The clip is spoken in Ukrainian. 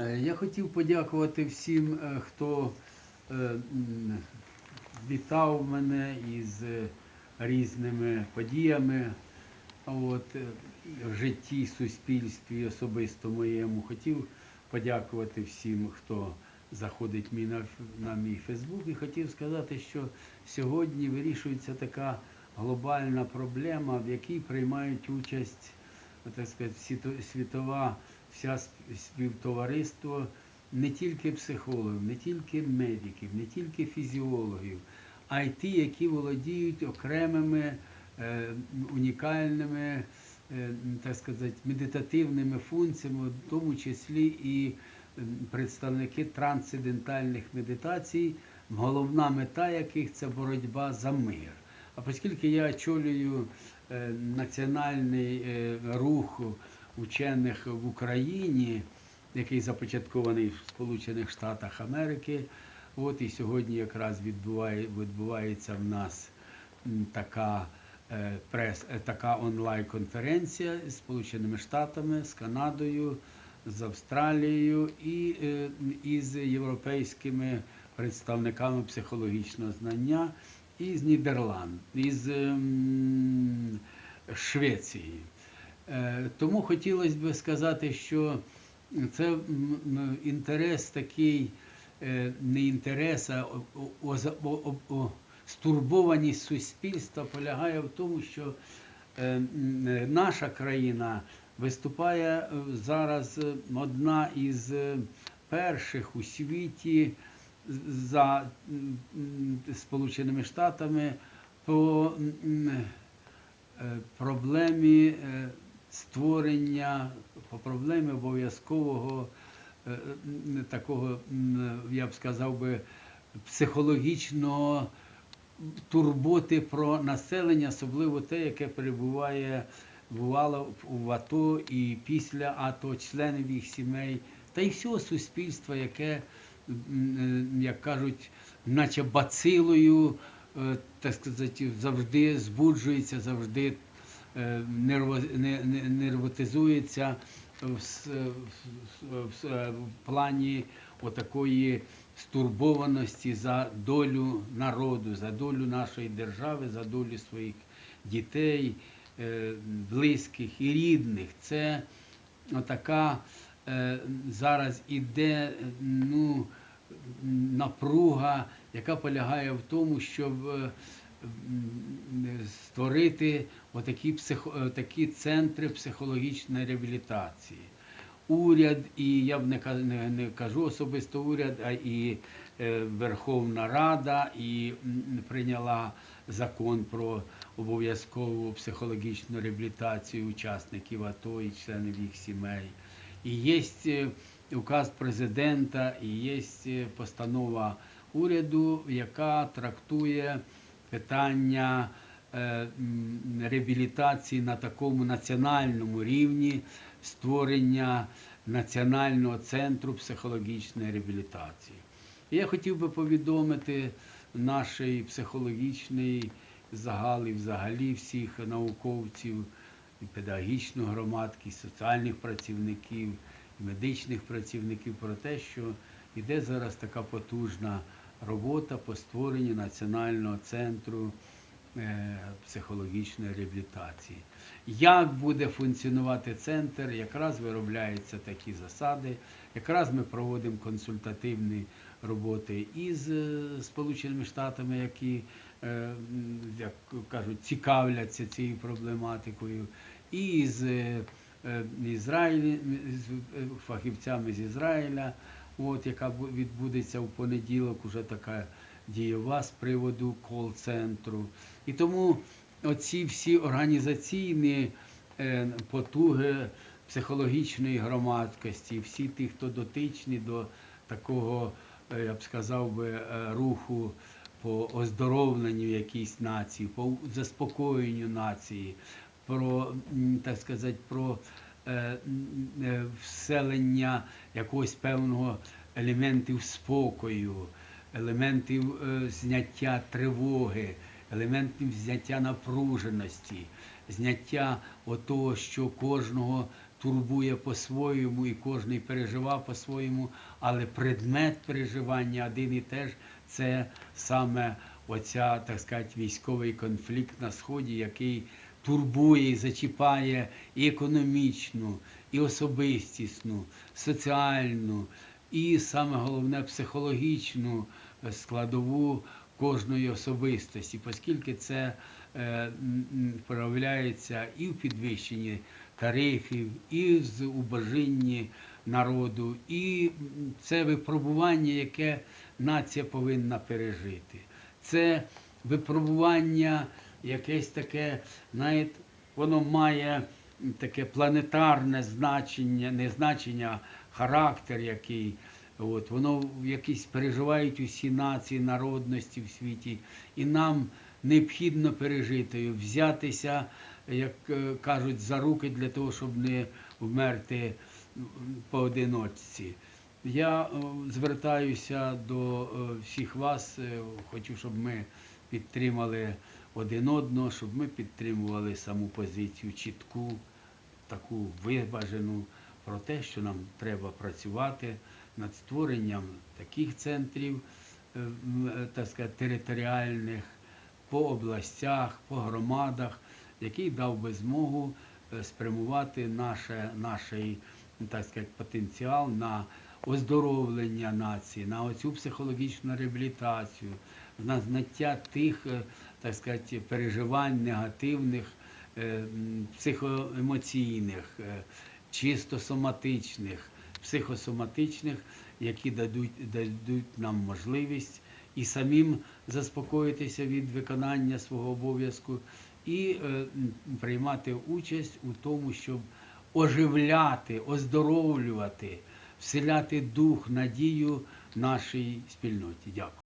Е, Я хотів подякувати всім, е, хто е, вітав мене із різними подіями от, в житті, суспільстві, особисто моєму. Хотів подякувати всім, хто заходить мій на, на мій Фейсбук, і хотів сказати, що сьогодні вирішується така глобальна проблема, в якій приймають участь так сказати, світова вся співтовариство не тільки психологів, не тільки медиків, не тільки фізіологів, а й ті, які володіють окремими е, унікальними, е, так сказати, медитативними функціями, в тому числі і представники трансцендентальних медитацій, головна мета яких це боротьба за мир. А оскільки я очолюю е, національний е, рух учених в Україні, який започаткований в Сполучених Штатах Америки, от і сьогодні якраз відбуває, відбувається в нас така е, прес, е, така онлайн-конференція з Сполученими Штатами, з Канадою, з Австралією і е, із європейськими представниками психологічного знання, і з із ем, Швеції. Е, Тому хотілося б сказати, що це інтерес такий, е, не інтерес, а стурбованість суспільства полягає в тому, що е, наша країна виступає зараз одна із перших у світі за Сполученими Штатами по проблемі створення, по проблемі обов'язкового е, такого, я б сказав би, психологічного турботи про населення, особливо те, яке перебуває бувало в АТО і після АТО, членів їх сімей, та й всього суспільства, яке, е, як кажуть, наче бацилою, е, так сказати, завжди збуджується, завжди нервотизується в, с- в, плані отакої стурбованості за долю народу, за долю нашої держави, за долю своїх дітей, е, близьких і рідних. Це отака е, зараз іде ну, напруга, яка полягає в тому, щоб е, створити отакі, психо, е, такі центри психологічної реабілітації. Уряд, і я б не, не, не кажу особисто уряд, а і е, Верховна Рада і прийняла закон про обов'язкову психологічну реабілітацію учасників АТО і членів їх сімей. І є е, указ президента, і є е, постанова уряду, яка трактує питання реабілітації на такому національному рівні, створення Національного центру психологічної реабілітації. І я хотів би повідомити нашій психологічний загал і взагалі всіх науковців, і педагогічну громадськість, соціальних працівників, і медичних працівників про те, що йде зараз така потужна робота по створенню Національного центру е, психологічної реабілітації. Як буде функціонувати центр, якраз виробляються такі засади, якраз ми проводимо консультативні роботи із е, Сполученими Штатами, які, е, як кажуть, цікавляться цією проблематикою, і з е, е, з е, фахівцями з Ізраїля, от, яка відбудеться в понеділок, уже така дієва з приводу кол-центру. І тому оці всі організаційні е, потуги психологічної громадськості, всі ті, хто дотичні до такого, е, я б сказав би, е, руху по оздоровленню якійсь нації, по заспокоєнню нації, про, так сказати, про вселення якогось певного елементів спокою, елементів е, зняття тривоги, елементів зняття напруженості, зняття отого, що кожного турбує по-своєму, і кожний переживав по-своєму, але предмет переживання один і теж це саме оця, так сказати, військовий конфлікт на Сході, який турбує і зачіпає і економічну, і особистісну, соціальну, і саме головне психологічну е, складову кожної особистості, оскільки це е, проявляється і в підвищенні тарифів, і з убожинні народу, і це випробування, яке нація повинна пережити. Це випробування якесь таке, знаєте, воно має таке планетарне значення, не значення, характер який. От, воно якісь переживають усі нації, народності в світі, і нам необхідно пережити, взятися, як е, кажуть, за руки для того, щоб не вмерти поодиночці. Я е, звертаюся до е, всіх вас, хочу, щоб ми підтримали один одного, щоб ми підтримували саму позицію чітку, таку виважену про те, що нам треба працювати над створенням таких центрів, е, е, так сказати, територіальних по областях, по громадах, який дав би змогу е, спрямувати наше, нашій, так сказати, потенціал на оздоровлення нації, на оцю психологічну реабілітацію, на знаття тих, так сказати, переживань негативних, психоемоційних, чисто соматичних, психосоматичних, які дадуть, дадуть нам можливість і самим заспокоїтися від виконання свого обов'язку, і е, приймати участь у тому, щоб оживляти, оздоровлювати, вселяти дух, надію нашій спільноті. Дякую.